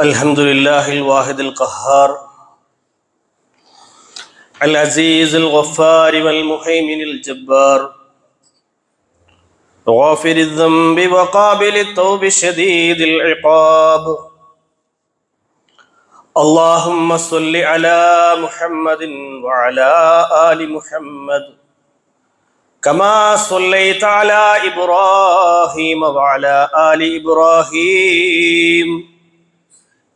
الحمد لله الواحد القهار العزيز الغفار والمهيمن الجبار غافر الذنب وقابل التوب شديد العقاب اللهم صل على محمد وعلى آل محمد كما صليت على إبراهيم وعلى آل إبراهيم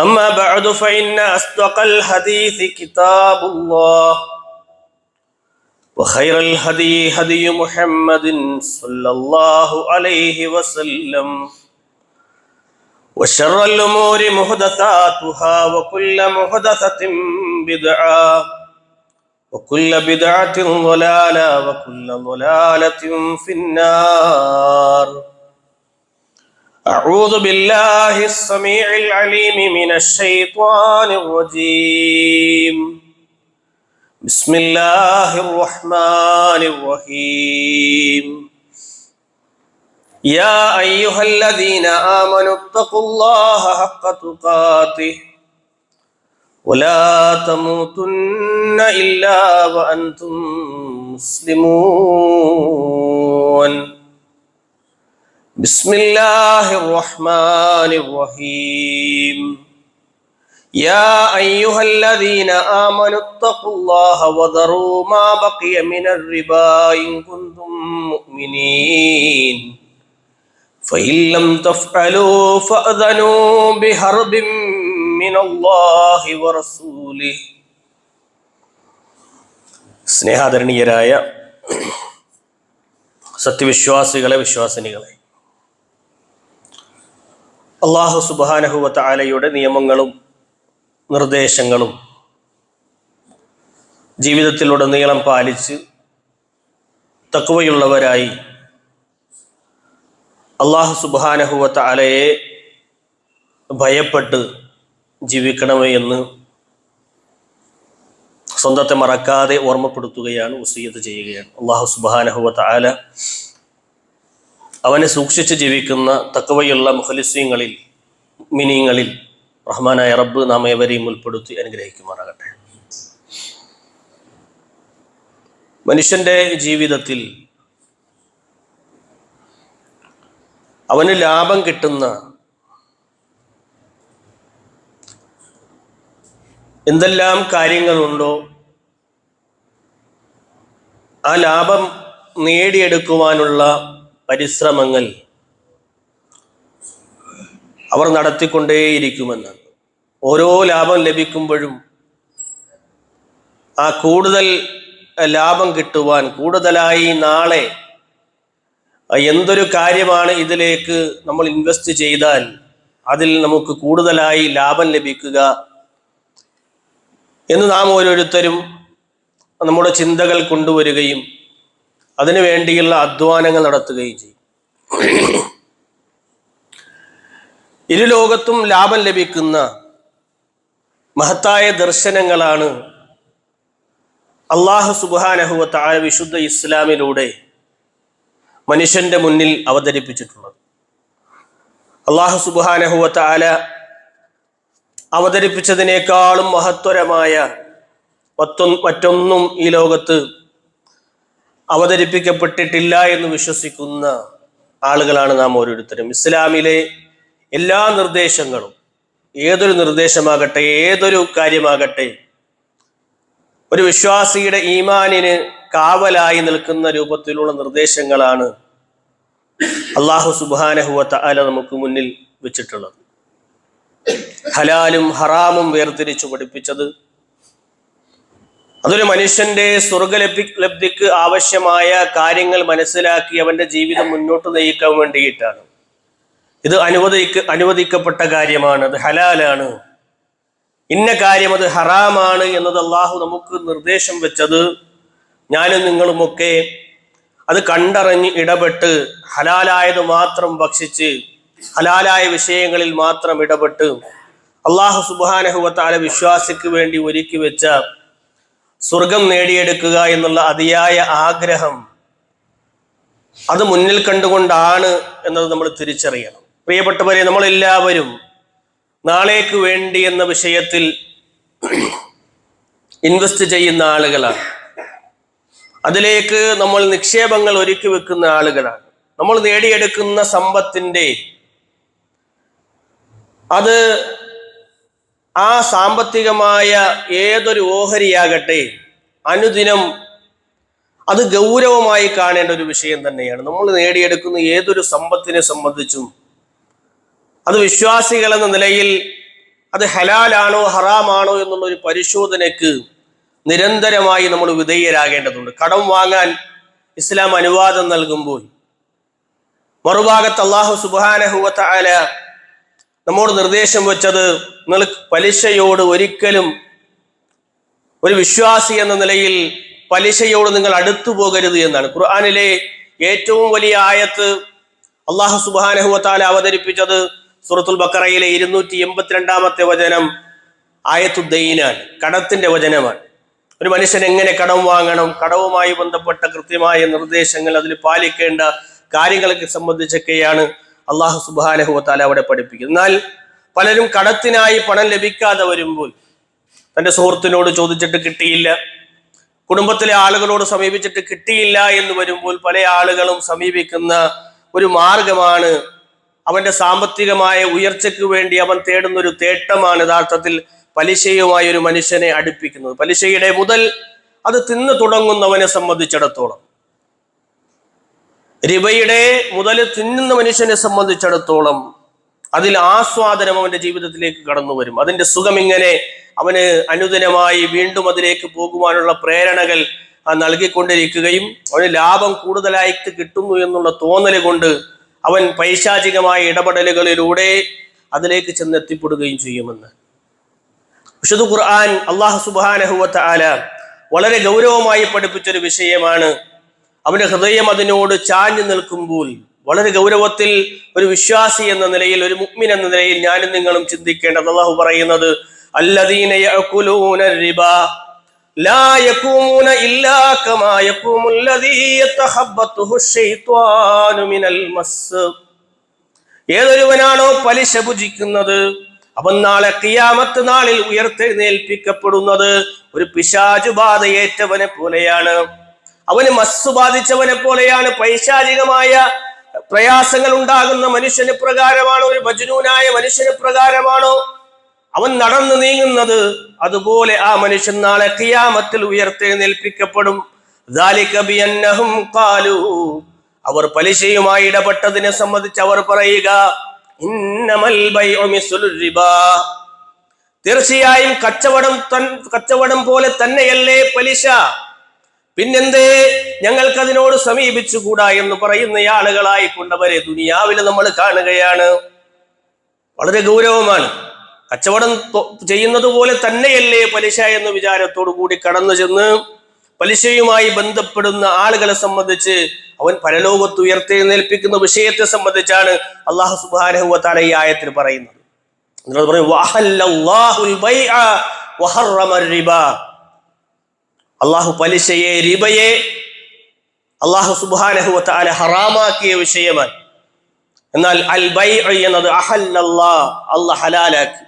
أما بعد فإن أصدق الحديث كتاب الله وخير الهدي هدي محمد صلى الله عليه وسلم وشر الأمور محدثاتها وكل محدثة بدعة وكل بدعة ضلالة وكل ضلالة في النار أعوذ بالله السميع العليم من الشيطان الرجيم بسم الله الرحمن الرحيم يا أيها الذين آمنوا اتقوا الله حق تقاته ولا تموتن إلا وأنتم مسلمون بسم الله الرحمن الرحيم يا أيها الذين آمنوا اتقوا الله وذروا ما بقي من الربا إن كنتم مؤمنين فإن لم تفعلوا فأذنوا بحرب من الله ورسوله സ്നേഹാദരണീയരായ സത്യവിശ്വാസികളെ വിശ്വാസിനികളെ അള്ളാഹു സുബാനഹുവത്ത ആലയുടെ നിയമങ്ങളും നിർദ്ദേശങ്ങളും ജീവിതത്തിലുടനീളം പാലിച്ച് തക്കുവയുള്ളവരായി അള്ളാഹു സുബാനഹുവത്ത ആലയെ ഭയപ്പെട്ട് ജീവിക്കണമേ എന്ന് സ്വന്തത്തെ മറക്കാതെ ഓർമ്മപ്പെടുത്തുകയാണ് ഉസീയത്ത് ചെയ്യുകയാണ്. അള്ളാഹു സുബാനഹുവത്ത ആല അവനെ സൂക്ഷിച്ച് ജീവിക്കുന്ന തക്കവയുള്ള മുഖലിസ്യങ്ങളിൽ മിനിങ്ങളിൽ റഹ്മാനായ റബ്ബ് നാം ഏവരെയും ഉൾപ്പെടുത്തി അനുഗ്രഹിക്കുമാറാകട്ടെ. മനുഷ്യന്റെ ജീവിതത്തിൽ അവന് ലാഭം കിട്ടുന്ന എന്തെല്ലാം കാര്യങ്ങളുണ്ടോ ആ ലാഭം നേടിയെടുക്കുവാനുള്ള പരിശ്രമങ്ങൾ അവർ നടത്തിക്കൊണ്ടേയിരിക്കുമെന്നാണ് ഓരോ ലാഭം ലഭിക്കുമ്പോഴും ആ കൂടുതൽ ലാഭം കിട്ടുവാൻ കൂടുതലായി നാളെ എന്തൊരു കാര്യമാണ് ഇതിലേക്ക് നമ്മൾ ഇൻവെസ്റ്റ് ചെയ്താൽ അതിൽ നമുക്ക് കൂടുതലായി ലാഭം ലഭിക്കുക എന്ന് നാം ഓരോരുത്തരും നമ്മുടെ ചിന്തകൾ കൊണ്ടുവരികയും അതിനു വേണ്ടിയുള്ള അധ്വാനങ്ങൾ നടത്തുകയും ചെയ്യും. ഇരു ലോകത്തും ലാഭം ലഭിക്കുന്ന മഹത്തായ ദർശനങ്ങളാണ് അള്ളാഹു സുബാനഹുവത്തായ വിശുദ്ധ ഇസ്ലാമിലൂടെ മനുഷ്യന്റെ മുന്നിൽ അവതരിപ്പിച്ചിട്ടുള്ളത്. അള്ളാഹു സുബാനഹുവത്താല അവതരിപ്പിച്ചതിനേക്കാളും മഹത്വരമായ മറ്റൊന്നും ഈ ലോകത്ത് അവതരിപ്പിക്കപ്പെട്ടിട്ടില്ല എന്ന് വിശ്വസിക്കുന്ന ആളുകളാണ് നാം ഓരോരുത്തരും. ഇസ്ലാമിലെ എല്ലാ നിർദ്ദേശങ്ങളും ഏതൊരു നിർദ്ദേശമാകട്ടെ ഏതൊരു കാര്യമാകട്ടെ ഒരു വിശ്വാസിയുടെ ഈമാനിന് കാവലായി നിൽക്കുന്ന രൂപത്തിലുള്ള നിർദ്ദേശങ്ങളാണ് അള്ളാഹു സുബാനഹുവത്ത അല നമുക്ക് മുന്നിൽ വെച്ചിട്ടുള്ളത്. ഹലാലും ഹറാമും വേർതിരിച്ചു പഠിപ്പിച്ചത് അതൊരു മനുഷ്യന്റെ സ്വർഗലഭി ലബ്ധിക്ക് ആവശ്യമായ കാര്യങ്ങൾ മനസ്സിലാക്കി അവന്റെ ജീവിതം മുന്നോട്ട് നയിക്കാൻ വേണ്ടിയിട്ടാണ്. ഇത് അനുവദിക്ക അനുവദിക്കപ്പെട്ട കാര്യമാണ്. അത് ഹലാലാണ്. ഇന്ന കാര്യം അത് ഹറാമാണ് എന്നത് അള്ളാഹു നമുക്ക് നിർദ്ദേശം വെച്ചത്. ഞാനും നിങ്ങളുമൊക്കെ അത് കണ്ടറിഞ്ഞ് ഇടപെട്ട് ഹലാലായത് മാത്രം ഭക്ഷിച്ച് ഹലാലായ വിഷയങ്ങളിൽ മാത്രം ഇടപെട്ട് അള്ളാഹു സുബാനഹുവത്താല വിശ്വാസിക്ക് വേണ്ടി ഒരുക്കി വെച്ച സ്വർഗം നേടിയെടുക്കുക എന്നുള്ള അതിയായ ആഗ്രഹം അത് മുന്നിൽ കണ്ടുകൊണ്ടാണ് എന്നത് നമ്മൾ തിരിച്ചറിയണം. പ്രിയപ്പെട്ടവരെ നമ്മളെല്ലാവരും നാളേക്ക് വേണ്ടി എന്ന വിഷയത്തിൽ ഇൻവെസ്റ്റ് ചെയ്യുന്ന ആളുകളാണ്. അതിലേക്ക് നമ്മൾ നിക്ഷേപങ്ങൾ ഒരുക്കി വെക്കുന്ന ആളുകളാണ്. നമ്മൾ നേടിയെടുക്കുന്ന സമ്പത്തിന്റെ അത് ആ സാമ്പത്തികമായ ഏതൊരു ഓഹരിയാകട്ടെ അനുദിനം അത് ഗൗരവമായി കാണേണ്ട ഒരു വിഷയം തന്നെയാണ്. നമ്മൾ നേടിയെടുക്കുന്ന ഏതൊരു സമ്പത്തിനെ സംബന്ധിച്ചും അത് വിശ്വാസികൾ എന്ന നിലയിൽ അത് ഹലാലാണോ ഹറാമാണോ എന്നുള്ള ഒരു പരിശോധനയ്ക്ക് നിരന്തരമായി നമ്മൾ വിധേയരാകേണ്ടതുണ്ട്. കടം വാങ്ങാൻ ഇസ്ലാം അനുവാദം നൽകുമ്പോൾ മറുഭാഗത്ത് അള്ളാഹു സുബാനഹുവത്ത നമ്മോട് നിർദ്ദേശം വെച്ചത് നിങ്ങൾ പലിശയോട് ഒരിക്കലും ഒരു വിശ്വാസി എന്ന നിലയിൽ പലിശയോട് നിങ്ങൾ അടുത്തു പോകരുത് എന്നാണ്. ഖുർആാനിലെ ഏറ്റവും വലിയ ആയത്ത് അള്ളാഹു സുബാനഹുവത്താല അവതരിപ്പിച്ചത് സൂറത്തുൽ ബക്കറയിലെ ഇരുന്നൂറ്റി എൺപത്തിരണ്ടാമത്തെ വചനം ആയത്തുദ്ദീനാണ് കടത്തിന്റെ വചനമാണ്. ഒരു മനുഷ്യൻ എങ്ങനെ കടം വാങ്ങണം കടവുമായി ബന്ധപ്പെട്ട കൃത്യമായ നിർദ്ദേശങ്ങൾ അതിൽ പാലിക്കേണ്ട കാര്യങ്ങളൊക്കെ സംബന്ധിച്ചൊക്കെയാണ് അള്ളാഹു സുബാനഹുവത്താല അവിടെ പഠിപ്പിക്കും എന്നാൽ പലരും കടത്തിനായി പണം ലഭിക്കാതെ വരുമ്പോൾ തന്റെ സുഹൃത്തിനോട് ചോദിച്ചിട്ട് കിട്ടിയില്ല. കുടുംബത്തിലെ ആളുകളോട് സമീപിച്ചിട്ട് കിട്ടിയില്ല എന്ന് വരുമ്പോൾ പല ആളുകളും സമീപിക്കുന്ന ഒരു മാർഗമാണ് അവന്റെ സാമ്പത്തികമായ ഉയർച്ചയ്ക്ക് വേണ്ടി അവൻ തേടുന്ന ഒരു തേട്ടമാണ് യഥാർത്ഥത്തിൽ പലിശയുമായി ഒരു മനുഷ്യനെ അടുപ്പിക്കുന്നത്. പലിശയുടെ മുതൽ അത് തിന്നു തുടങ്ങുന്നവനെ സംബന്ധിച്ചിടത്തോളം. റിബയുടെ മുതൽ തിന്നുന്ന മനുഷ്യനെ സംബന്ധിച്ചിടത്തോളം അതിൽ ആസ്വാദനം അവന്റെ ജീവിതത്തിലേക്ക് കടന്നു വരും. അതിന്റെ സുഖം ഇങ്ങനെ അവന് അനുദിനമായി വീണ്ടും അതിലേക്ക് പോകുവാനുള്ള പ്രേരണകൾ നൽകിക്കൊണ്ടിരിക്കുകയും അവന് ലാഭം കൂടുതലായിട്ട് കിട്ടുന്നു എന്നുള്ള തോന്നൽ കൊണ്ട് അവൻ പൈശാചികമായ ഇടപെടലുകളിലൂടെ അതിലേക്ക് ചെന്നെത്തിപ്പെടുകയും ചെയ്യുമെന്ന്. വിശുദ്ധ ഖുർആൻ അള്ളാഹു സുബാനഹുവത്ത് ആല വളരെ ഗൗരവമായി പഠിപ്പിച്ചൊരു വിഷയമാണ് അവന്റെ ഹൃദയം അതിനോട് ചാഞ്ഞു നിൽക്കുമ്പോൾ വളരെ ഗൗരവത്തിൽ ഒരു വിശ്വാസി എന്ന നിലയിൽ ഒരു മുഗ്മിൻ എന്ന നിലയിൽ ഞാനും നിങ്ങളും ചിന്തിക്കേണ്ടത് അള്ളാഹു പറയുന്നത് الذين يأكلون الربا لا يقومون إلا كما يقوم الذي يتخبطه الشيطان من المس ഏതൊരുവനാണോ പലിശ ഭുജിക്കുന്നത് അവൻ നാളെ കിയാമത്ത് നാളിൽ ഉയർത്തെഴുന്നേൽപ്പിക്കപ്പെടുന്നത് ഒരു പിശാചു ബാധയേറ്റവനെ പോലെയാണ് അവന് മസ്സ് ബാധിച്ചവനെ പോലെയാണ് പൈശാചികമായ പ്രയാസങ്ങൾ ഉണ്ടാകുന്ന മനുഷ്യന് പ്രകാരമാണോ? ഒരു ഭജനൂനായ മനുഷ്യന് പ്രകാരമാണോ? അവൻ നടന്നു നീങ്ങുന്നത് അതുപോലെ ആ മനുഷ്യൻ നാളെ കിയാമത്തിൽ ഉയർത്തെഴുന്നേൽപ്പിക്കപ്പെടും. അവർ പലിശയുമായി ഇടപെട്ടതിനെ സംബന്ധിച്ച് അവർ പറയുക തീർച്ചയായും കച്ചവടം കച്ചവടം പോലെ തന്നെയല്ലേ പലിശ? പിന്നെന്തേ? ഞങ്ങൾക്ക് അതിനോട് സമീപിച്ചുകൂടാ എന്ന് പറയുന്ന ആളുകളായി കൊണ്ടവരെ ദുനിയാവിൽ നമ്മൾ കാണുകയാണ്. വളരെ ഗൗരവമാണ്. കച്ചവടം ചെയ്യുന്നത് പോലെ തന്നെയല്ലേ പലിശ എന്ന വിചാരത്തോടു കൂടി കടന്നു ചെന്ന് പലിശയുമായി ബന്ധപ്പെടുന്ന ആളുകളെ സംബന്ധിച്ച് അവൻ പരലോകത്ത് ഉയർത്തെഴുന്നേൽപ്പിക്കുന്ന വിഷയത്തെ സംബന്ധിച്ചാണ് അള്ളാഹു സുബാനഹുവത്താല ഈ ആയത്തിൽ പറയുന്നത്. എന്നുള്ളത് പറയും അള്ളാഹു പലിശയെ റിബയെ അള്ളാഹു സുബാനഹുവത്താല ഹറാമാക്കിയ വിഷയമാണ്. എന്നാൽ അൽ ബൈ എന്നത് അഹല്ലല്ലാ അള്ളാഹ് ഹലാലാക്കി.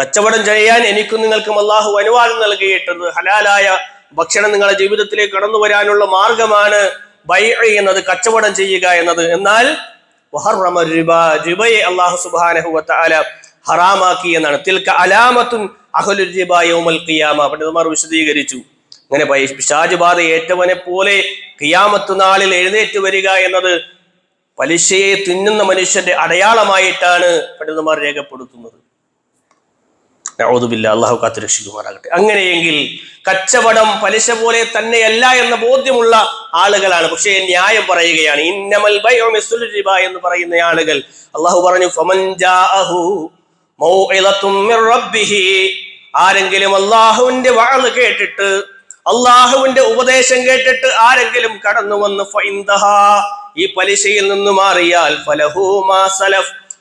കച്ചവടം ചെയ്യാൻ എനിക്കും നിങ്ങൾക്കും അള്ളാഹു അനുവാദം നൽകിയിട്ടത് ഹലാലായ ഭക്ഷണം നിങ്ങളുടെ ജീവിതത്തിലേക്ക് കടന്നു വരാനുള്ള മാർഗമാണ് ബൈ എന്നത് കച്ചവടം ചെയ്യുക എന്നത്. എന്നാൽ അള്ളാഹു സുബ്ഹാനഹു വതആല ഹറാമാക്കി എന്നാണ്. തിൽക്ക അലാമത്തുൻ യൗമൽ ഖിയാമ. പണ്ഡിതന്മാർ വിശദീകരിച്ചു. അങ്ങനെ പൈ- ബാധ ഏറ്റവനെ പോലെ കിയാമത്ത് നാളിൽ എഴുന്നേറ്റ് വരിക എന്നത് പലിശയെ തിന്നുന്ന മനുഷ്യന്റെ അടയാളമായിട്ടാണ് പണ്ഡിതന്മാർ രേഖപ്പെടുത്തുന്നത്. നഊദുബില്ലാ, അള്ളാഹു കാത്തു രക്ഷിക്കുമാറാകട്ടെ. അങ്ങനെയെങ്കിൽ കച്ചവടം പലിശ പോലെ തന്നെയല്ല എന്ന ബോധ്യമുള്ള ആളുകളാണ്. പക്ഷേ ന്യായം പറയുകയാണ് ഇന്നമൽ എന്ന് പറയുന്ന ആളുകൾ. അള്ളാഹു പറഞ്ഞു ആരെങ്കിലും അള്ളാഹുവിന്റെ വാൾ കേട്ടിട്ട് അള്ളാഹുവിന്റെ ഉപദേശം കേട്ടിട്ട് ആരെങ്കിലും കടന്നു വന്ന് ഈ പലിശയിൽ നിന്ന് മാറിയാൽ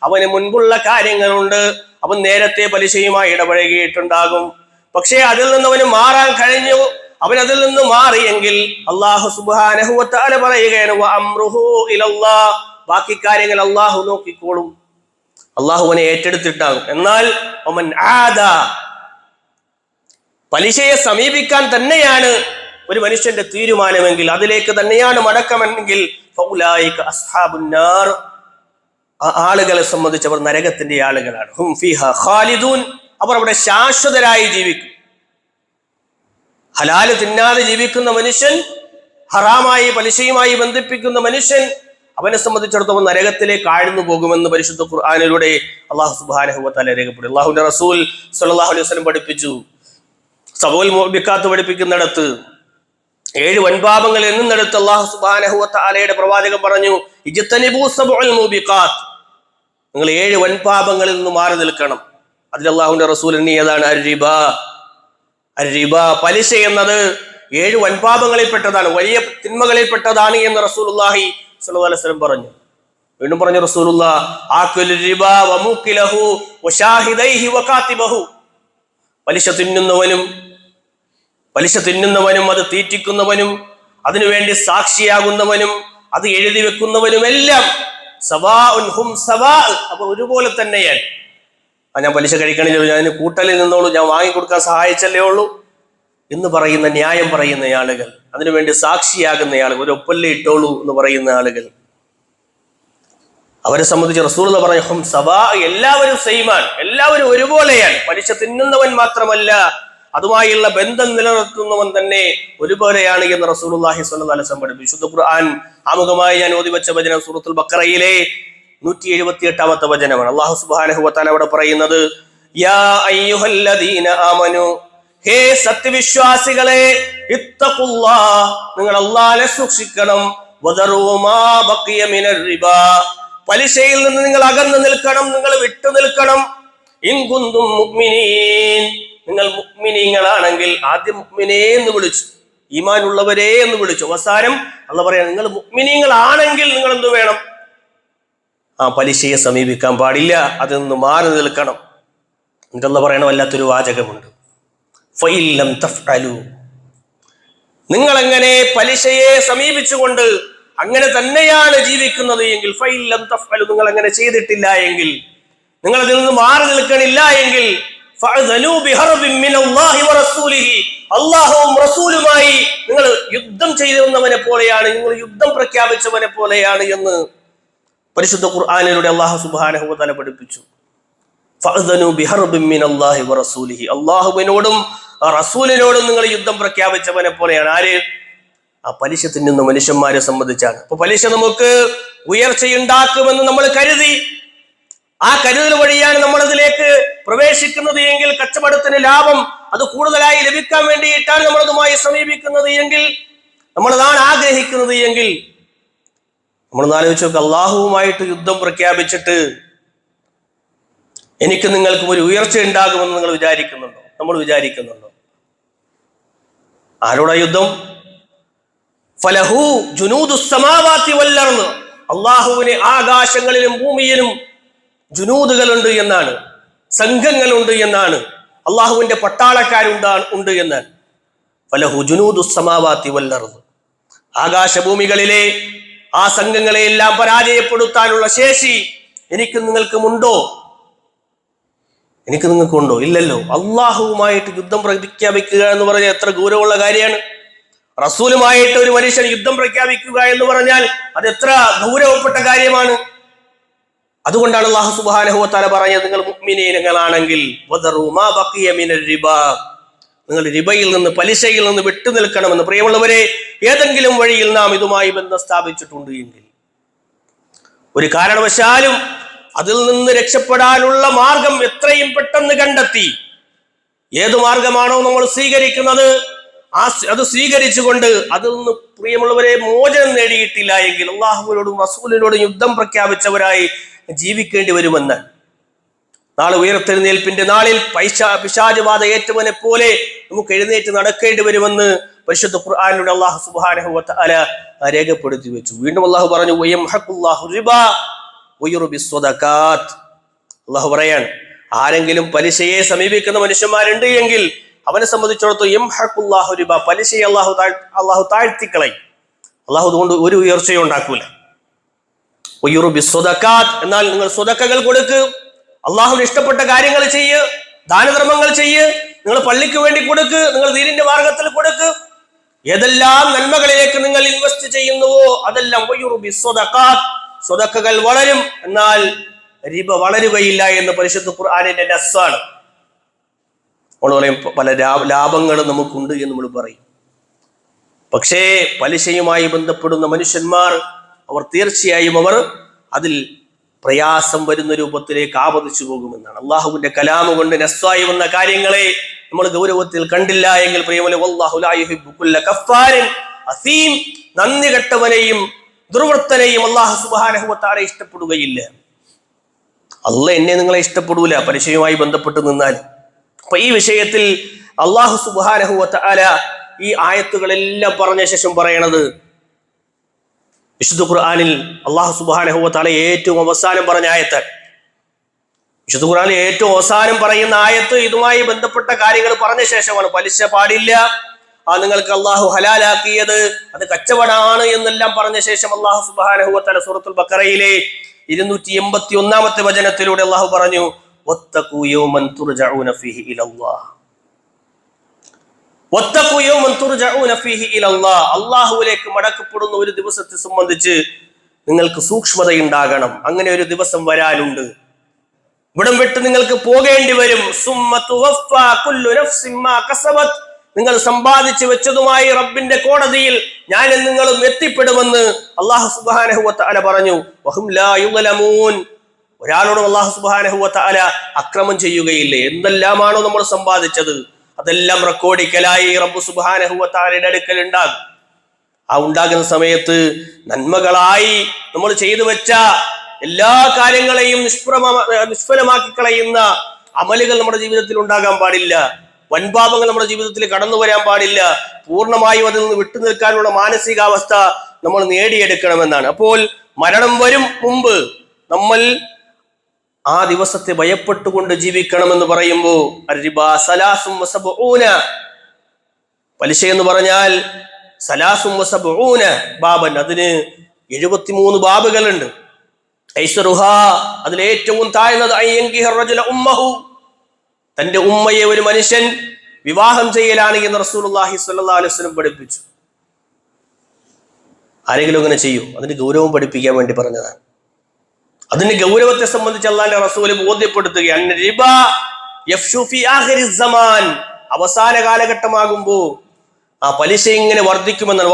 അവന് മുൻപുള്ള കാര്യങ്ങളുണ്ട്. അവൻ നേരത്തെ പലിശയുമായി ഇടപഴകിയിട്ടുണ്ടാകും. പക്ഷേ അതിൽ നിന്ന് അവന് മാറാൻ കഴിഞ്ഞു. അവൻ അതിൽ നിന്ന് മാറിയെങ്കിൽ അള്ളാഹു സുബാനഹുവത്താല പറയുകയാണ്. ബാക്കി കാര്യങ്ങൾ അള്ളാഹു നോക്കിക്കോളും. അള്ളാഹുവിനെ ഏറ്റെടുത്തിട്ടാകും. എന്നാൽ പലിശയെ സമീപിക്കാൻ തന്നെയാണ് ഒരു മനുഷ്യന്റെ തീരുമാനമെങ്കിൽ അതിലേക്ക് തന്നെയാണ് മടക്കമെങ്കിൽ ആളുകളെ സംബന്ധിച്ച് അവർ നരകത്തിന്റെ ആളുകളാണ്. ഖാലിദൂൻ. അവർ അവിടെ ശാശ്വതരായി ജീവിക്കും. ഹലാൽ തിന്നാതെ ജീവിക്കുന്ന മനുഷ്യൻ ഹറാമായി പലിശയുമായി ബന്ധിപ്പിക്കുന്ന മനുഷ്യൻ അവനെ സംബന്ധിച്ചിടത്തോളം നരകത്തിലേക്ക് ആഴ്ന്നു പോകുമെന്ന് പരിശുദ്ധ ഖുർആാനിലൂടെ അള്ളാഹു സുബാനഹുബത്താലെ രേഖപ്പെടുത്തി. അള്ളാഹുന്റെ റസൂൽ സല്ലാഹു അലൈഹി വസല്ലം പഠിപ്പിച്ചു. സബോൽ മോബിക്കാത്ത് പഠിപ്പിക്കുന്നിടത്ത് ഏഴ് വൻപാപങ്ങൾ എന്നുന്നിടത്ത് അള്ളാഹു സുബാനഹുവത്താലയുടെ പ്രവാചകൻ പറഞ്ഞു നിങ്ങൾ ഏഴ് വൻപാപങ്ങളിൽ നിന്ന് മാറി നിൽക്കണം. അതിൽ അള്ളാഹുവിന്റെ റസൂൽ ഏതാണ്? അരിബ. അരിബ പലിശ എന്നത് ഏഴ് വൻപാപങ്ങളിൽപ്പെട്ടതാണ് വലിയ തിന്മകളിൽപ്പെട്ടതാണ് എന്ന് റസൂലുള്ളാഹി സ്വല്ലല്ലാഹു അലൈഹി പറഞ്ഞു. വീണ്ടും പറഞ്ഞു വകാതിബഹു പലിശ തിന്നുന്നവനും പലിശ തിന്നുന്നവനും അത് തീറ്റിക്കുന്നവനും അതിനുവേണ്ടി സാക്ഷിയാകുന്നവനും അത് എഴുതി വെക്കുന്നവനും എല്ലാം സവാ ഹും സവാ അപ്പൊ ഒരുപോലെ തന്നെയാണ്. ആ ഞാൻ പലിശ കഴിക്കണില്ല ഞാൻ കൂട്ടലിൽ നിന്നോളൂ. ഞാൻ വാങ്ങിക്കൊടുക്കാൻ സഹായിച്ചല്ലേ ഉള്ളൂ എന്ന് പറയുന്ന ന്യായം പറയുന്ന ആളുകൾ. അതിനുവേണ്ടി സാക്ഷിയാകുന്ന ആളുകൾ. ഒരു ഒപ്പല്ലേ ഇട്ടോളൂ എന്ന് പറയുന്ന ആളുകൾ. അവരെ സംബന്ധിച്ച് റസൂൾ പറഞ്ഞ ഹും സവാ എല്ലാവരും സെയിമാണ് എല്ലാവരും ഒരുപോലെയാണ്. പലിശ തിന്നുന്നവൻ മാത്രമല്ല അതുമായുള്ള ബന്ധം നിലനിർത്തുന്നവൻ തന്നെ ഒരുപോലെയാണ് എന്ന് റസൂലുള്ളാഹി സ്വല്ലല്ലാഹി അലൈഹി വിശുദ്ധ ഖുർആൻ ആമുഖമായി ഞാൻ ഓതി വെച്ച വചനം സൂറത്തുൽ ബക്കറയിലെ നൂറ്റി എഴുപത്തി എട്ടാമത്തെ വചനമാണ് അള്ളാഹു വതആല അവിടെ പറയുന്നത് യാ അയ്യുഹല്ലദീന ഹേ സത്യവിശ്വാസികളെ നിങ്ങൾ അള്ളാഹനെ സൂക്ഷിക്കണം. പലിശയിൽ നിന്ന് നിങ്ങൾ അകന്നു നിൽക്കണം നിങ്ങൾ വിട്ടു നിൽക്കണം. നിങ്ങൾ മുക്മിനീങ്ങളാണെങ്കിൽ ആദ്യം മുക്മിനേ എന്ന് വിളിച്ചു. ഈമാൻ ഉള്ളവരെ എന്ന് വിളിച്ചു. അവസാനം അള്ള പറയാം നിങ്ങൾ മുക്മിനീങ്ങളാണെങ്കിൽ നിങ്ങൾ എന്ത് വേണം? ആ പലിശയെ സമീപിക്കാൻ പാടില്ല അതിൽ നിന്ന് മാറി നിൽക്കണം. എന്നിട്ടല്ല പറയണ വല്ലാത്തൊരു വാചകമുണ്ട്. ഫൈലം നിങ്ങൾ എങ്ങനെ പലിശയെ സമീപിച്ചുകൊണ്ട് അങ്ങനെ തന്നെയാണ് ജീവിക്കുന്നത് എങ്കിൽ ഫൈലം തഫ്അലു. നിങ്ങൾ അങ്ങനെ ചെയ്തിട്ടില്ല എങ്കിൽ നിങ്ങൾ അതിൽ നിന്ന് മാറി നിൽക്കണില്ല എങ്കിൽ അല്ലാഹുവും റസൂലുമായി നിങ്ങൾ യുദ്ധം ചെയ്യുന്നവനെ പോലെയാണ് നിങ്ങൾ യുദ്ധം പ്രഖ്യാപിച്ചവനെ പോലെയാണ് എന്ന് പരിശുദ്ധ ഖുർആാനിലൂടെ അള്ളാഹു സുബ്ഹാനഹു തല പഠിപ്പിച്ചു. അള്ളാഹുവിനോടും റസൂലിനോടും നിങ്ങൾ യുദ്ധം പ്രഖ്യാപിച്ചവനെ പോലെയാണ്. ആര്? ആ പലിശ തിന്നുന്ന മനുഷ്യന്മാരെ സംബന്ധിച്ചാണ്. അപ്പൊ പലിശ നമുക്ക് ഉയർച്ചയുണ്ടാക്കുമെന്ന് നമ്മൾ കരുതി. ആ കരുതൽ വഴിയാണ് നമ്മൾ അതിലേക്ക് പ്രവേശിക്കുന്നത് എങ്കിൽ കച്ചവടത്തിന് ലാഭം അത് കൂടുതലായി ലഭിക്കാൻ വേണ്ടിയിട്ടാണ് നമ്മൾ അതുമായി സമീപിക്കുന്നത് എങ്കിൽ നമ്മൾ അതാണ് ആഗ്രഹിക്കുന്നത് എങ്കിൽ നമ്മൾ ആലോചിച്ച് അള്ളാഹുവുമായിട്ട് യുദ്ധം പ്രഖ്യാപിച്ചിട്ട് എനിക്ക് നിങ്ങൾക്കും ഒരു ഉയർച്ച ഉണ്ടാകുമെന്ന് നിങ്ങൾ വിചാരിക്കുന്നുണ്ടോ? നമ്മൾ വിചാരിക്കുന്നുണ്ടോ? ആരോടാ യുദ്ധം? ഫലഹു ജുനൂദു സമാവാത്തി വല്ലർന്ന്. അള്ളാഹുവിന് ആകാശങ്ങളിലും ഭൂമിയിലും ജുനൂദുകളുണ്ട് എന്നാണ്. സംഘങ്ങളുണ്ട് എന്നാണ്. അള്ളാഹുവിന്റെ പട്ടാളക്കാരുണ്ടാണ് ഉണ്ട് എന്ന്. പല ഹുജുനൂദുസമാവാത്തി വല്ലറുന്നു ആകാശഭൂമികളിലെ ആ സംഘങ്ങളെ എല്ലാം പരാജയപ്പെടുത്താനുള്ള ശേഷി എനിക്ക് നിങ്ങൾക്കുമുണ്ടോ? എനിക്ക് നിങ്ങൾക്കുണ്ടോ? ഇല്ലല്ലോ. അള്ളാഹുവുമായിട്ട് യുദ്ധം പ്രഖ്യാപിക്കുക എന്ന് പറഞ്ഞാൽ എത്ര ഗൗരവമുള്ള കാര്യമാണ്. റസൂലുമായിട്ട് ഒരു മനുഷ്യൻ യുദ്ധം പ്രഖ്യാപിക്കുക എന്ന് പറഞ്ഞാൽ അത് എത്ര ഗൗരവപ്പെട്ട കാര്യമാണ്. അതുകൊണ്ടാണ് അള്ളാഹു സുബാനഹുവത്താല പറഞ്ഞത് നിങ്ങൾ മുഗ്മിനീനങ്ങളാണെങ്കിൽ നിങ്ങൾ റിബയിൽ നിന്ന് പലിശയിൽ നിന്ന് വിട്ടു നിൽക്കണമെന്ന് പ്രിയമുള്ളവരെ ഏതെങ്കിലും വഴിയിൽ നാം ഇതുമായി ബന്ധം സ്ഥാപിച്ചിട്ടുണ്ട് എങ്കിൽ. ഒരു കാരണവശാലും അതിൽ നിന്ന് രക്ഷപ്പെടാനുള്ള മാർഗം എത്രയും പെട്ടെന്ന് കണ്ടെത്തി. ഏതു മാർഗമാണോ നമ്മൾ സ്വീകരിക്കുന്നത്? ആ അത് സ്വീകരിച്ചുകൊണ്ട് അതിൽ നിന്ന് പ്രിയമുള്ളവരെ മോചനം നേടിയിട്ടില്ല എങ്കിൽ അള്ളാഹുവിനോടും റസൂലിനോടും യുദ്ധം പ്രഖ്യാപിച്ചവരായി ജീവിക്കേണ്ടി വരുമെന്ന്. നാളെ ഉയർത്തെഴുന്നേൽപ്പിന്റെ നാളിൽ പൈശാ പിശാചുബാധ ഏറ്റവനെ പോലെ നമുക്ക് എഴുന്നേറ്റ് നടക്കേണ്ടി വരുമെന്ന് പരിശുദ്ധ ഖുർആാനിലൂടെ അള്ളാഹു സുബാനഹു അല രേഖപ്പെടുത്തി വെച്ചു. വീണ്ടും അള്ളാഹു പറഞ്ഞു അള്ളാഹു പറയാണ് ആരെങ്കിലും പലിശയെ സമീപിക്കുന്ന മനുഷ്യന്മാരുണ്ട് എങ്കിൽ അവനെ സംബന്ധിച്ചിടത്തോളം എം ഹക്കുല്ലാഹു റിബ പലിശയെ അള്ളാഹു താഴ് അള്ളാഹു താഴ്ത്തിക്കളയും അള്ളാഹു അതുകൊണ്ട് ഒരു ഉയർച്ചയും ഉണ്ടാക്കൂല. എന്നാൽ നിങ്ങൾ സ്വതക്കകൾ കൊടുക്ക്. അള്ളാഹുവിന് ഇഷ്ടപ്പെട്ട കാര്യങ്ങൾ ചെയ്യ് ദാനധർമ്മങ്ങൾ ചെയ്യ് നിങ്ങൾ പള്ളിക്ക് വേണ്ടി കൊടുക്ക് നിങ്ങൾ ദീനിന്റെ മാർഗത്തിൽ കൊടുക്ക്. ഏതെല്ലാം നന്മകളിലേക്ക് നിങ്ങൾ ഇൻവെസ്റ്റ് ചെയ്യുന്നുവോ അതെല്ലാം സ്വതക്കകൾ വളരും എന്നാൽ റിബ വളരുകയില്ല എന്ന് പരിശുദ്ധ ഖുർആാനിന്റെ നസ്സാണ്. നമ്മൾ പറയും പല ലാഭങ്ങളും നമുക്കുണ്ട് എന്ന് നമ്മൾ പറയും. പക്ഷേ പലിശയുമായി ബന്ധപ്പെടുന്ന മനുഷ്യന്മാർ അവർ തീർച്ചയായും അവർ അതിൽ പ്രയാസം വരുന്ന രൂപത്തിലേക്ക് ആപതിച്ചു പോകുമെന്നാണ്. അള്ളാഹുവിന്റെ കലാമ കൊണ്ട് നസ്വായി വന്ന കാര്യങ്ങളെ നമ്മൾ ഗൗരവത്തിൽ കണ്ടില്ല എങ്കിൽ നന്ദി കെട്ടവനെയും ദുർവൃത്തനെയും അള്ളാഹു സുബ്ഹാനഹു വതആല ഇഷ്ടപ്പെടുകയില്ല. അല്ല എന്നെ നിങ്ങളെ ഇഷ്ടപ്പെടൂല. പലിശയുമായി ബന്ധപ്പെട്ട് നിന്നാൽ അപ്പൊ ഈ വിഷയത്തിൽ അള്ളാഹു സുബ്ഹാനഹു അല ഈ ആയത്തുകളെല്ലാം പറഞ്ഞ ശേഷം പറയണത് വിശുദ്ധ ഖുർആാനിൽ അള്ളാഹു സുബ്ഹാനഹു വതആല ഏറ്റവും അവസാനം പറഞ്ഞ ആയത്ത്. വിശുദ്ധ ഖുർആാനിൽ ഏറ്റവും അവസാനം പറയുന്ന ആയത്ത് ഇതുമായി ബന്ധപ്പെട്ട കാര്യങ്ങൾ പറഞ്ഞ ശേഷമാണ്. പലിശ പാടില്ല. ആ നിങ്ങൾക്ക് അള്ളാഹു ഹലാലാക്കിയത് അത് കച്ചവടമാണ് എന്നെല്ലാം പറഞ്ഞ ശേഷം അള്ളാഹു സുബ്ഹാനഹു വതആല സൂറത്തുൽ ബക്കറയിലെ ഇരുന്നൂറ്റി എൺപത്തി ഒന്നാമത്തെ വചനത്തിലൂടെ അള്ളാഹു പറഞ്ഞു "വത്തഖൂ യൗമൻ തുർജഊന ഫീഹി ഇലല്ലാഹ് വത്തഖൂ യൗമൻ തുർജഊന ഫീഹി ഇലല്ലാഹ് അള്ളാഹുവിലേക്ക് മടക്കപ്പെടുന്ന ഒരു ദിവസത്തെ സംബന്ധിച്ച് നിങ്ങൾക്ക് സൂക്ഷ്മതയുണ്ടാകണം. അങ്ങനെ ഒരു ദിവസം വരാനുണ്ട്. ഇവിടം വിട്ട് നിങ്ങൾക്ക് പോകേണ്ടി വരും. നിങ്ങൾ സമ്പാദിച്ചു വെച്ചതുമായി റബ്ബിന്റെ കോടതിയിൽ ഞാൻ നിങ്ങളും എത്തിപ്പെടുമെന്ന് അള്ളാഹു വതആല പറഞ്ഞു. ഒരാളോടും അള്ളാഹു സുബാനഹുവത്ത അല അക്രമം ചെയ്യുകയില്ലേ. എന്തെല്ലാമാണോ നമ്മൾ സമ്പാദിച്ചത്? അതെല്ലാം റെക്കോർഡിക്കലായി റബ്ബ് സുബ്ഹാനഹു വതആലയുടെ അടുക്കൽ ഉണ്ടാകും. ആ ഉണ്ടാകുന്ന സമയത്ത് നന്മകളായി നമ്മൾ ചെയ്തു വെച്ച എല്ലാ കാര്യങ്ങളെയും നിഷ്പ്രമ നിഷ്ഫലമാക്കി കളയുന്ന അമലുകൾ നമ്മുടെ ജീവിതത്തിൽ ഉണ്ടാകാൻ പാടില്ല. വൻപാപങ്ങൾ നമ്മുടെ ജീവിതത്തിൽ കടന്നു വരാൻ പാടില്ല. പൂർണമായും അതിൽ നിന്ന് വിട്ടു നിൽക്കാനുള്ള മാനസികാവസ്ഥ നമ്മൾ നേടിയെടുക്കണമെന്നാണ്. അപ്പോൾ മരണം വരും മുമ്പ് നമ്മൾ ആ ദിവസത്തെ ഭയപ്പെട്ടുകൊണ്ട് ജീവിക്കണമെന്ന് പറയുമ്പോൾ പലിശ എന്ന് പറഞ്ഞാൽ സലാസും വസബഊന ബാബൻ. അതിന് എഴുപത്തിമൂന്ന് ബാബുകളുണ്ട്. അതിൽ ഏറ്റവും താഴ്ന്നത് ഉമ്മഹു. തന്റെ ഉമ്മയെ ഒരു മനുഷ്യൻ വിവാഹം ചെയ്യലാണ് എന്ന് റസൂലുള്ളാഹി സ്വല്ലല്ലാഹു അലൈഹി വസല്ലം പഠിപ്പിച്ചു. ആരെങ്കിലും അങ്ങനെ ചെയ്യൂ? അതിന് ഗൗരവം പഠിപ്പിക്കാൻ വേണ്ടി പറഞ്ഞതാണ്. അതിന്റെ ഗൗരവത്തെ സംബന്ധിച്ച് അള്ളാന്റെ റസൂൽ ബോധ്യപ്പെടുത്തുകയാണ്. അവസാന കാലഘട്ടമാകുമ്പോ ആ പലിശ ഇങ്ങനെ വർദ്ധിക്കുമെന്നാണ്.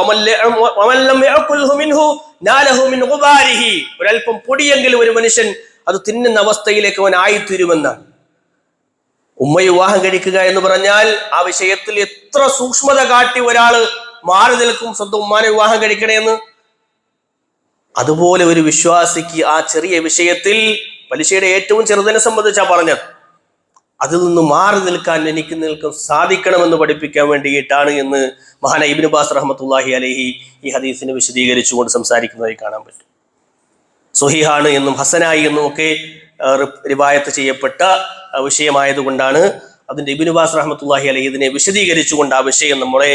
ഒരൽപ്പം പൊടിയെങ്കിലും ഒരു മനുഷ്യൻ അത് തിന്നുന്ന അവസ്ഥയിലേക്ക് അവൻ ആയിത്തീരുമെന്നാണ് ഉമ്മ വിവാഹം കഴിക്കുക എന്ന് പറഞ്ഞാൽ ആ വിഷയത്തിൽ എത്ര സൂക്ഷ്മത കാട്ടി ഒരാൾ മാറി നിൽക്കും സ്വന്തം ഉമ്മാനെ വിവാഹം കഴിക്കണേന്ന്. അതുപോലെ ഒരു വിശ്വാസിക്ക് ആ ചെറിയ വിഷയത്തിൽ പലിശയുടെ ഏറ്റവും ചെറുതിനെ സംബന്ധിച്ചാ പറഞ്ഞത്. അതിൽ നിന്ന് മാറി നിൽക്കാൻ എനിക്ക് നിൽക്കാൻ സാധിക്കണമെന്ന് പഠിപ്പിക്കാൻ വേണ്ടിയിട്ടാണ് എന്ന് മഹാന ഇബിന് ബാസ് റഹ്മത്തുല്ലാഹി അലഹി ഈ ഹദീസിനെ വിശദീകരിച്ചുകൊണ്ട് സംസാരിക്കുന്നതായി കാണാൻ പറ്റും. സുഹിഹാണ് എന്നും ഹസനായി എന്നും ഒക്കെ റിവായത്ത് ചെയ്യപ്പെട്ട വിഷയമായതുകൊണ്ടാണ് അതിന്റെ ഇബിന് ബാസ് റഹ്മത്തുല്ലാഹി അലഹി ഇതിനെ വിശദീകരിച്ചുകൊണ്ട് ആ വിഷയം നമ്മളെ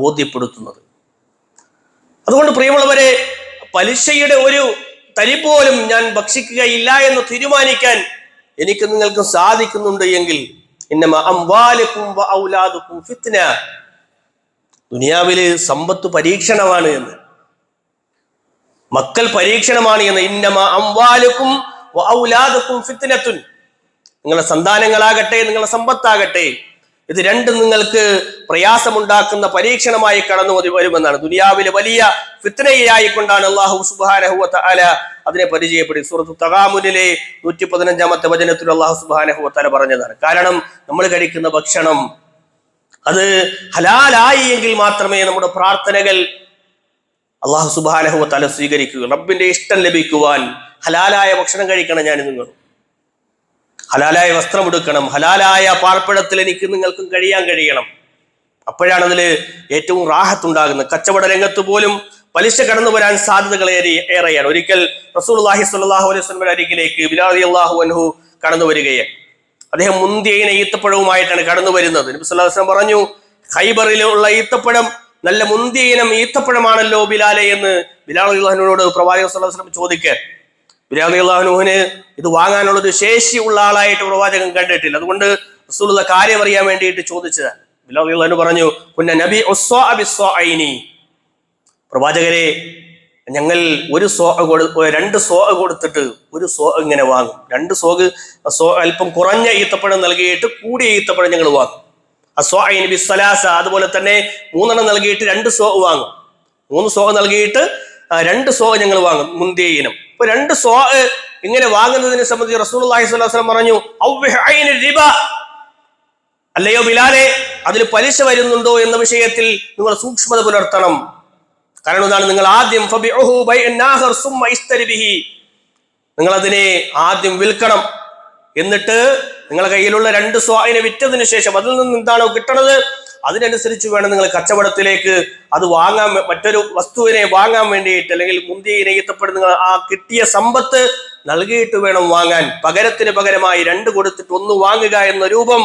ബോധ്യപ്പെടുത്തുന്നത്. അതുകൊണ്ട് പ്രിയമുള്ളവരെ പലിശയുടെ ഒരു തരി പോലും ഞാൻ ഭക്ഷിക്കുകയില്ല എന്ന് തീരുമാനിക്കാൻ എനിക്ക് നിങ്ങൾക്ക് സാധിക്കുന്നുണ്ട് എങ്കിൽ ഫിത്ന. ദുനിയാവിൽ സമ്പത്ത് പരീക്ഷണമാണ് എന്ന്. മക്കൾ പരീക്ഷണമാണ് എന്ന്. ഇന്നമ അംവാലുക്കും ഔലാദുക്കും ഫിത്നത്തുൻ. നിങ്ങളുടെ സന്താനങ്ങളാകട്ടെ നിങ്ങളുടെ സമ്പത്താകട്ടെ. ഇത് രണ്ടും നിങ്ങൾക്ക് പ്രയാസമുണ്ടാക്കുന്ന പരീക്ഷണമായി കടന്നു വരു- വരുമെന്നാണ്. ദുനിയാവിലെ വലിയ ഫിത്നയായിക്കൊണ്ടാണ് അള്ളാഹു സുബാനഹുവ അല അതിനെ പരിചയപ്പെടുത്തി സുഹൃത്തു തകാമുനിലെ നൂറ്റി പതിനഞ്ചാമത്തെ വചനത്തിൽ അള്ളാഹു സുബാനഹുവ തല പറഞ്ഞതാണ്. കാരണം നമ്മൾ കഴിക്കുന്ന ഭക്ഷണം അത് ഹലാലായി എങ്കിൽ മാത്രമേ നമ്മുടെ പ്രാർത്ഥനകൾ അള്ളാഹു സുബാനഹുവ തല സ്വീകരിക്കുക റബ്ബിന്റെ ഇഷ്ടം ലഭിക്കുവാൻ ഹലാലായ ഭക്ഷണം കഴിക്കണം ഞാൻ നിങ്ങൾ ഹലാലായ വസ്ത്രം എടുക്കണം ഹലാലായ പാർപ്പിടത്തിൽ എനിക്ക് നിങ്ങൾക്കും കഴിയാൻ കഴിയണം. അപ്പോഴാണ് അതിൽ ഏറ്റവും റാഹത്തുണ്ടാകുന്നത്. കച്ചവട രംഗത്ത് പോലും പലിശ കടന്നു വരാൻ സാധ്യതകൾ ഏറെ- ഏറെയാണ്. ഒരിക്കൽ റസൂൽഹി സ്വല്ലാഹു അലൈഹി സ്വലമിന്റെ അരികിലേക്ക് ബിലാദി അള്ളാഹു അൻഹു കടന്നു വരികയാണ്. അദ്ദേഹം മുന്തിയയിനെ ഈത്തപ്പഴവുമായിട്ടാണ് കടന്നു വരുന്നത്. നബി പറഞ്ഞു ഖൈബറിലുള്ള ഈത്തപ്പഴം നല്ല മുന്തിയ ഈത്തപ്പഴമാണല്ലോ ബിലാലെ എന്ന് ബിലാൽ അള്ളാഹിനോട് പ്രവാചക സല്ലല്ലാഹു ചോദിക്കേ ബിലാൽ അള്ളാഹുനുവിന് ഇത് വാങ്ങാനുള്ള ഒരു ശേഷിയുള്ള ആളായിട്ട് പ്രവാചകൻ കണ്ടിട്ടില്ല. അതുകൊണ്ട് റസൂലുള്ള കാര്യം അറിയാൻ വേണ്ടിയിട്ട് ചോദിച്ചതാണ്. ബിലാൽ അള്ളാഹു പറഞ്ഞു കുന്ന നബി ഐനി. പ്രവാചകരെ ഞങ്ങൾ ഒരു സോ രണ്ട് സോ കൊടുത്തിട്ട് ഒരു സോ ഇങ്ങനെ വാങ്ങും. രണ്ട് സോഗ് സോ അല്പം കുറഞ്ഞ ഈത്തപ്പഴം നൽകിയിട്ട് കൂടിയ ഈത്തപ്പഴം ഞങ്ങൾ വാങ്ങും. അസ്വ ബി സലാസ അതുപോലെ തന്നെ മൂന്നെണ്ണം നൽകിയിട്ട് രണ്ട് സോ വാങ്ങും. മൂന്ന് സോ നൽകിയിട്ട് രണ്ട് സോ ഞങ്ങൾ വാങ്ങും മുന്തിയ ഇനം. ഇപ്പൊ രണ്ട് സോ ഇങ്ങനെ വാങ്ങുന്നതിനെ സംബന്ധിച്ച് റസൂൽ വസ്ലം പറഞ്ഞു. അല്ലയോ ബിലാലെ അതിൽ പലിശ വരുന്നുണ്ടോ എന്ന വിഷയത്തിൽ നിങ്ങൾ സൂക്ഷ്മത പുലർത്തണം കാരണം എന്താണ് നിങ്ങൾ ആദ്യം. നിങ്ങൾ അതിനെ ആദ്യം വിൽക്കണം എന്നിട്ട് നിങ്ങളുടെ കയ്യിലുള്ള രണ്ട് സ്വായിനെ വിറ്റതിനു ശേഷം അതിൽ നിന്ന് എന്താണോ കിട്ടണത് അതിനനുസരിച്ച് വേണം നിങ്ങൾ കച്ചവടത്തിലേക്ക് അത് വാങ്ങാൻ മറ്റൊരു വസ്തുവിനെ വാങ്ങാൻ വേണ്ടിയിട്ട് അല്ലെങ്കിൽ മുന്തിയ ഇനയിത്തപ്പെടുന്ന നിങ്ങൾ ആ കിട്ടിയ സമ്പത്ത് നൽകിയിട്ട് വേണം വാങ്ങാൻ. പകരത്തിന് പകരമായി രണ്ട് കൊടുത്തിട്ട് ഒന്ന് വാങ്ങുക എന്ന രൂപം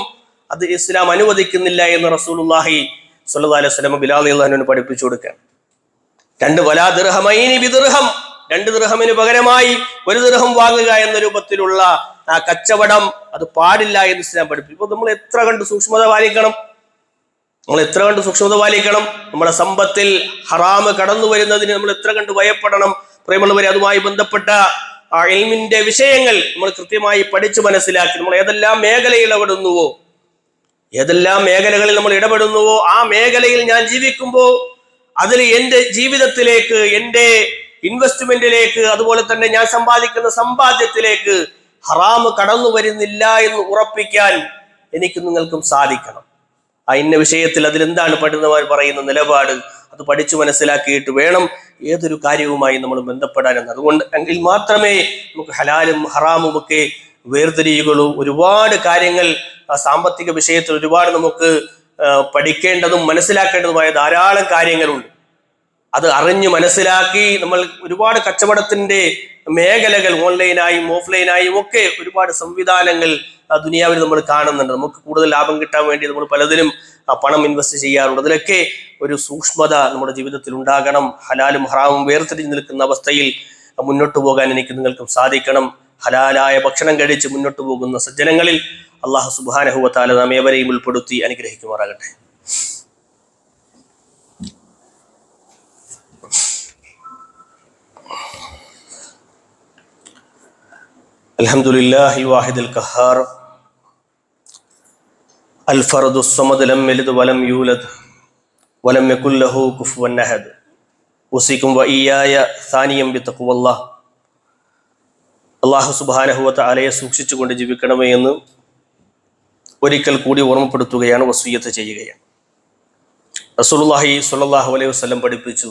അത് ഇസ്ലാം അനുവദിക്കുന്നില്ല എന്ന് റസൂലുള്ളാഹി സ്വല്ലല്ലാഹി അലൈഹി ബിലാൽ അള്ളാഹുവിന് പഠിപ്പിച്ചു കൊടുക്കാൻ രണ്ട് വലാ ദിർഹമൈനി ബിദിർഹം. രണ്ട് ദൃഹമിന് പകരമായി ഒരു ദൃഹം വാങ്ങുക എന്ന രൂപത്തിലുള്ള ആ കച്ചവടം അത് പാടില്ല എന്ന് ഇസ്ലാം പഠിപ്പിച്ചു. ഇപ്പൊ നമ്മൾ എത്ര കണ്ട് സൂക്ഷ്മത പാലിക്കണം. നമ്മൾ എത്ര കണ്ട് സൂക്ഷ്മത പാലിക്കണം? നമ്മുടെ സമ്പത്തിൽ ഹറാമ് കടന്നു വരുന്നതിന് നമ്മൾ എത്ര കണ്ട് ഭയപ്പെടണം? പ്രേമുള്ളവരെ അതുമായി ബന്ധപ്പെട്ട ആ എൽമിന്റെ വിഷയങ്ങൾ നമ്മൾ കൃത്യമായി പഠിച്ചു മനസ്സിലാക്കി. നമ്മൾ ഏതെല്ലാം മേഖലയിൽ ഇടപെടുന്നുവോ? ഏതെല്ലാം മേഖലകളിൽ നമ്മൾ ഇടപെടുന്നുവോ? ആ മേഖലയിൽ ഞാൻ ജീവിക്കുമ്പോൾ അതിൽ എന്റെ ജീവിതത്തിലേക്ക് എന്റെ ഇൻവെസ്റ്റ്മെന്റിലേക്ക് അതുപോലെ തന്നെ ഞാൻ സമ്പാദിക്കുന്ന സമ്പാദ്യത്തിലേക്ക് ഹറാമ് കടന്നു വരുന്നില്ല എന്ന് ഉറപ്പിക്കാൻ എനിക്ക് നിങ്ങൾക്കും സാധിക്കണം. ആ ഇന്ന വിഷയത്തിൽ അതിലെന്താണ് പണ്ഡിതന്മാർ പറയുന്ന നിലപാട് അത് പഠിച്ചു മനസ്സിലാക്കിയിട്ട് വേണം ഏതൊരു കാര്യവുമായി നമ്മൾ ബന്ധപ്പെടാനെന്ന്. അതുകൊണ്ട് എങ്കിൽ മാത്രമേ നമുക്ക് ഹലാലും ഹറാമും ഒക്കെ വേർതിരിയുകയുള്ളൂ. ഒരുപാട് കാര്യങ്ങൾ സാമ്പത്തിക വിഷയത്തിൽ ഒരുപാട് നമുക്ക് പഠിക്കേണ്ടതും മനസ്സിലാക്കേണ്ടതുമായ ധാരാളം കാര്യങ്ങളുണ്ട്. അത് അറിഞ്ഞു മനസ്സിലാക്കി നമ്മൾ ഒരുപാട് കച്ചവടത്തിന്റെ മേഖലകൾ ഓൺലൈനായും ഓഫ്ലൈനായും ഒക്കെ ഒരുപാട് സംവിധാനങ്ങൾ ദുനിയാവിൽ നമ്മൾ കാണുന്നുണ്ട്. നമുക്ക് കൂടുതൽ ലാഭം കിട്ടാൻ വേണ്ടി നമ്മൾ പലതിലും പണം ഇൻവെസ്റ്റ് ചെയ്യാറുണ്ട്. അതിലൊക്കെ ഒരു സൂക്ഷ്മത നമ്മുടെ ജീവിതത്തിൽ ഉണ്ടാകണം. ഹലാലും ഹറാമും വേർതിരിഞ്ഞ് നിൽക്കുന്ന അവസ്ഥയിൽ മുന്നോട്ട് പോകാൻ എനിക്ക് നിങ്ങൾക്കും സാധിക്കണം. ഹലാലായ ഭക്ഷണം കഴിച്ച് മുന്നോട്ട് പോകുന്ന സജ്ജനങ്ങളിൽ അള്ളാഹു സുബാനഹുവത്താല നാം ഏവരെയും ഉൾപ്പെടുത്തി അനുഗ്രഹിക്കുമാറാകട്ടെ. الحمد لله الواحد القهار الفرد الصمد لم يلد ولم يولد ولم يكن له كفوا احد اوصيكم واياي ثانيا بتقوى الله അള്ളാഹു സുബാനഹുവത്ത അലയെ സൂക്ഷിച്ചുകൊണ്ട് ജീവിക്കണമേ എന്ന് ഒരിക്കൽ കൂടി ഓർമ്മപ്പെടുത്തുകയാണ് വസൂയത്ത് ചെയ്യുകയാണ് റസൂലുള്ളാഹി സ്വല്ലല്ലാഹു അലൈഹി വസല്ലം പഠിപ്പിച്ചു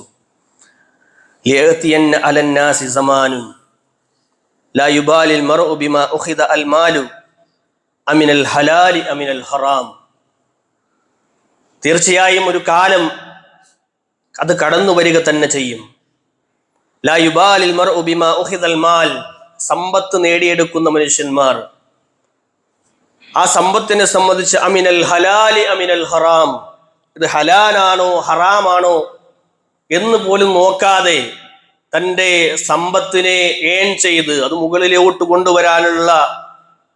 ലിയഅതിയന്ന അലന്നാസി സമാനുൻ ലാ യുബാലിൽ മറു ബിമ ഉഖിദ അമിനൽ ഹലാലി അമിനൽ ഹറാം തീർച്ചയായും ഒരു കാലം അത് കടന്നു വരിക തന്നെ ചെയ്യും. ലായുബാലിൽ മറു ബിമ മാൽ സമ്പത്ത് നേടിയെടുക്കുന്ന മനുഷ്യന്മാർ. ആ സമ്പത്തിനെ സംബന്ധിച്ച് അമിനൽ ഹലാലി അമിനൽ ഹറാം. ഇത് ഹലാലാണോ ഹറാമാണോ എന്ന് പോലും നോക്കാതെ തന്റെ സമ്പത്തിനെ ഏൺ ചെയ്ത് അത് മുകളിലോട്ട് കൊണ്ടുവരാനുള്ള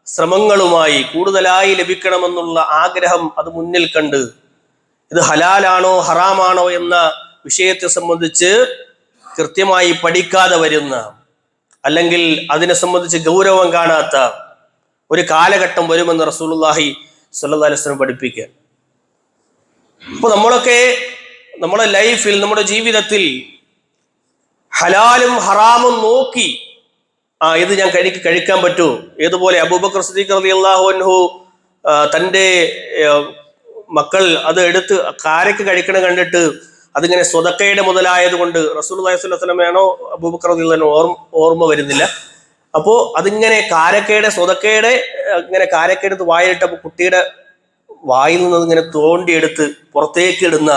ശ്രമങ്ങളുമായി കൂടുതലായി ലഭിക്കണമെന്നുള്ള ആഗ്രഹം അത് മുന്നിൽ കണ്ട് ഇത് ഹലാലാണോ ഹറാമാണോ എന്ന വിഷയത്തെ സംബന്ധിച്ച് കൃത്യമായി പഠിക്കാതെ വരുന്ന അല്ലെങ്കിൽ അതിനെ സംബന്ധിച്ച് ഗൗരവം കാണാത്ത ഒരു കാലഘട്ടം വരുമെന്ന് സ്വല്ലല്ലാഹി അലൈഹി വസല്ലം പഠിപ്പിക്കുക അപ്പൊ നമ്മളൊക്കെ നമ്മുടെ ലൈഫിൽ നമ്മുടെ ജീവിതത്തിൽ ഹലാലും ഹറാമും നോക്കി. ആ ഇത് ഞാൻ കഴിക്ക് കഴിക്കാൻ പറ്റൂ. ഏതുപോലെ അബൂബക്കർ സദീഖ് റളിയല്ലാഹു അൻഹു തന്റെ മക്കൾ അത് എടുത്ത് കാരക്ക് കഴിക്കണം കണ്ടിട്ട് അതിങ്ങനെ സ്വതക്കയുടെ മുതലായത് കൊണ്ട് റസൂൽ അലൈഹി സ്വലമയാണോ അബൂബക്കർ റളിയല്ലാഹു ഓർമ്മ ഓർമ്മ വരുന്നില്ല. അപ്പോൾ അതിങ്ങനെ കാരക്കയുടെ സ്വതക്കയുടെ ഇങ്ങനെ കാരക്കെടുത്ത് വായിലിട്ടപ്പോൾ കുട്ടിയുടെ വായിൽ നിന്ന് ഇങ്ങനെ തോണ്ടിയെടുത്ത് പുറത്തേക്ക് ഇടുന്ന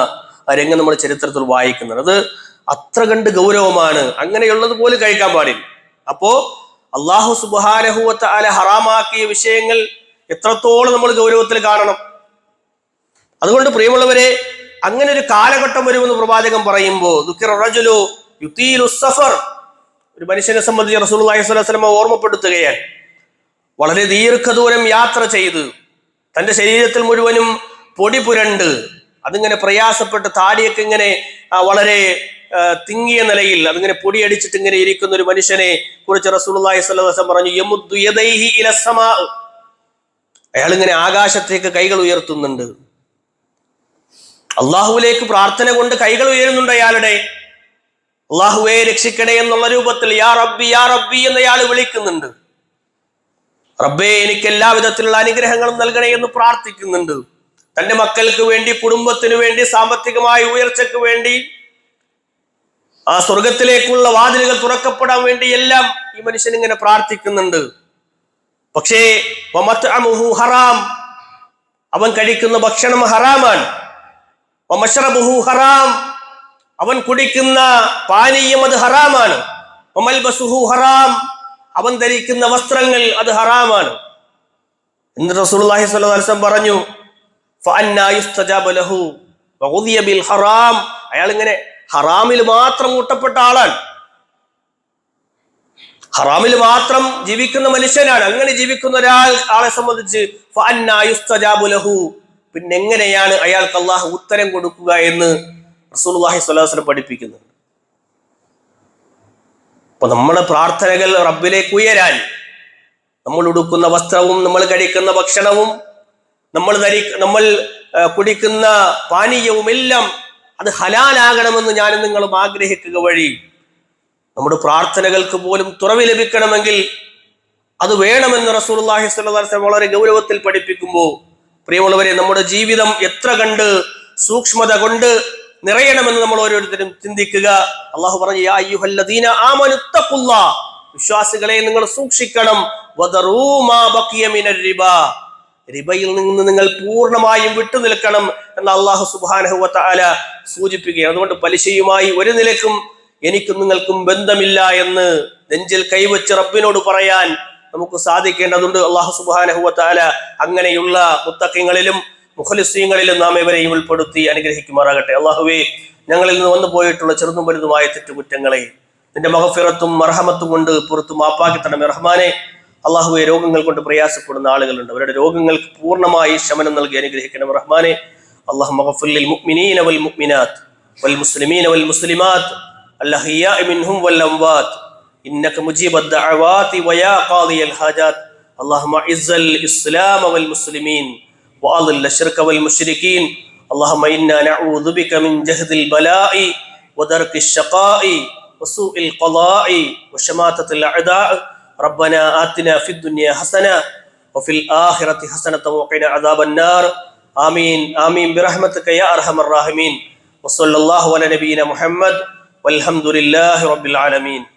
രംഗം നമ്മൾ ചരിത്രത്തിൽ വായിക്കുന്നത് അത് അത്ര കണ്ട് ഗൗരവമാണ്. അങ്ങനെയുള്ളത് പോലും കഴിക്കാൻ പാടില്ല. അപ്പോ അള്ളാഹു സുബാനഹുവത്ത അല ഹറാമാക്കിയ വിഷയങ്ങൾ എത്രത്തോളം നമ്മൾ ഗൗരവത്തിൽ കാണണം. അതുകൊണ്ട് പ്രിയമുള്ളവരെ അങ്ങനെ ഒരു കാലഘട്ടം വരുമെന്ന് പ്രവാചകൻ പറയുമ്പോൾ സഫർ. ഒരു മനുഷ്യനെ സംബന്ധിച്ച് സ്വല്ലല്ലാഹു അലൈഹി വസല്ലം ഓർമ്മപ്പെടുത്തുകയാണ്. വളരെ ദീർഘദൂരം യാത്ര ചെയ്ത്. തന്റെ ശരീരത്തിൽ മുഴുവനും പൊടി പുരണ്ട് അതിങ്ങനെ പ്രയാസപ്പെട്ട് താടിയൊക്കെ ഇങ്ങനെ വളരെ തിങ്ങിയ നിലയിൽ അതിങ്ങനെ പൊടിയടിച്ചിട്ട് ഇങ്ങനെ ഇരിക്കുന്ന ഒരു മനുഷ്യനെ കുറിച്ച് അലൈഹി വസല്ലം പറഞ്ഞു യമുദ്ദു യദൈഹി ഇലസ്സമാ അയാൾ ഇങ്ങനെ ആകാശത്തേക്ക് കൈകൾ ഉയർത്തുന്നുണ്ട്. അള്ളാഹുവിലേക്ക് പ്രാർത്ഥന കൊണ്ട് കൈകൾ ഉയരുന്നുണ്ട് അയാളുടെ. അള്ളാഹുവെ രക്ഷിക്കണേ എന്നുള്ള രൂപത്തിൽ യാ റബ്ബി യാ റബ്ബി എന്ന് അയാൾ വിളിക്കുന്നുണ്ട്. റബ്ബേ എനിക്ക് എല്ലാ വിധത്തിലുള്ള അനുഗ്രഹങ്ങളും നൽകണേ എന്ന് പ്രാർത്ഥിക്കുന്നുണ്ട്. തന്റെ മക്കൾക്ക് വേണ്ടി കുടുംബത്തിന് വേണ്ടി സാമ്പത്തികമായ ഉയർച്ചയ്ക്ക് വേണ്ടി ആ സ്വർഗത്തിലേക്കുള്ള വാതിലുകൾ തുറക്കപ്പെടാൻ വേണ്ടി എല്ലാം ഈ മനുഷ്യൻ ഇങ്ങനെ പ്രാർത്ഥിക്കുന്നുണ്ട്. പക്ഷേ ഹറാം. അവൻ കഴിക്കുന്ന ഭക്ഷണം ഹറാമാണ്. ഹറാം. അവൻ കുടിക്കുന്ന പാനീയം അത് ഹറാമാണ്. ഹറാം. അവൻ ധരിക്കുന്ന വസ്ത്രങ്ങൾ അത് ഹറാമാണ്. റസൂലുള്ളാഹി അലൈഹി വസല്ലം പറഞ്ഞു ഫഅന്നാ ലഹു വഉദിയ ബിൽ ഹറാം. അയാൾ ഇങ്ങനെ ഹറാമിൽ മാത്രം കൂട്ടപ്പെട്ട ആളാണ്. ഹറാമിൽ മാത്രം ജീവിക്കുന്ന മനുഷ്യനാണ്. അങ്ങനെ ജീവിക്കുന്ന ഒരാൾ ആളെ സംബന്ധിച്ച് ലഹു. പിന്നെ എങ്ങനെയാണ് അയാൾക്ക് അള്ളാഹു ഉത്തരം കൊടുക്കുക എന്ന് അലൈഹി വസല്ലം പഠിപ്പിക്കുന്നുണ്ട്. അപ്പൊ നമ്മുടെ പ്രാർത്ഥനകൾ റബ്ബിലേക്ക് ഉയരാൻ നമ്മൾ ഉടുക്കുന്ന വസ്ത്രവും നമ്മൾ കഴിക്കുന്ന ഭക്ഷണവും നമ്മൾ ധരി നമ്മൾ കുടിക്കുന്ന പാനീയവും എല്ലാം അത് ഹലാലാകണമെന്ന് ഞാനും നിങ്ങളും ആഗ്രഹിക്കുക വഴി നമ്മുടെ പ്രാർത്ഥനകൾക്ക് പോലും തുറവ് ലഭിക്കണമെങ്കിൽ അത് വേണമെന്ന് അലൈഹി വസല്ലം വളരെ ഗൗരവത്തിൽ പഠിപ്പിക്കുമ്പോൾ പ്രിയമുള്ളവരെ നമ്മുടെ ജീവിതം എത്ര കണ്ട് സൂക്ഷ്മത കൊണ്ട് നിറയണമെന്ന് നമ്മൾ ഓരോരുത്തരും ചിന്തിക്കുക. അള്ളാഹു പറഞ്ഞു വിശ്വാസികളെ നിങ്ങൾ സൂക്ഷിക്കണം. റിബയിൽ നിന്ന് നിങ്ങൾ പൂർണമായും വിട്ടുനിൽക്കണം എന്ന് അള്ളാഹു സുബ്ഹാനഹു ആല സൂചിപ്പിക്കുകയാണ്. അതുകൊണ്ട് പലിശയുമായി ഒരു നിലക്കും എനിക്കും നിങ്ങൾക്കും ബന്ധമില്ല എന്ന് നെഞ്ചിൽ കൈവച്ച് റബ്ബിനോട് പറയാൻ നമുക്ക് സാധിക്കേണ്ടതുണ്ട്. അള്ളാഹു സുബ്ഹാനഹു ആല അങ്ങനെയുള്ള മുത്തക്കങ്ങളിലും മുഖലിസീങ്ങളിലും നാം ഇവരെയും ഉൾപ്പെടുത്തി അനുഗ്രഹിക്കുമാറാകട്ടെ. അള്ളാഹുവേ ഞങ്ങളിൽ നിന്ന് വന്നു പോയിട്ടുള്ള ചെറുതും വലുതുമായ തെറ്റുകുറ്റങ്ങളെ നിന്റെ മഹഫിറത്തും മർഹമത്തും കൊണ്ട് പുറത്തും മാപ്പാക്കി തന്നെ റഹ്മാനെ. അള്ളാഹുവെ രോഗങ്ങൾ കൊണ്ട് പ്രയാസപ്പെടുന്ന ആളുകളുണ്ട് അവരുടെ രോഗങ്ങൾക്ക് പൂർണ്ണമായി ശമനം നൽകി അനുഗ്രഹിക്കണം റഹ്മാനെ അള്ളാഹു മഹഫുല്ലിൽ മുഅ്മിനീന വൽ മുഅ്മിനാത്ത് വൽ മുസ്ലിമീന വൽ മുസ്ലിമാത്ത് الأحياء منهم والأموات إنك مجيب الدعوات ويا قاضي الحاجات اللهم أعز الإسلام والمسلمين وأضل الشرك والمشركين اللهم إنا نعوذ بك من جهد البلاء ودرك الشقاء وسوء القضاء وشماتة الأعداء ربنا آتنا في الدنيا حسنة وفي الآخرة حسنة وقنا عذاب النار. آمين. آمين. برحمتك يا أرحم الراحمين. وصلى الله على نبينا محمد والحمد لله رب العالمين.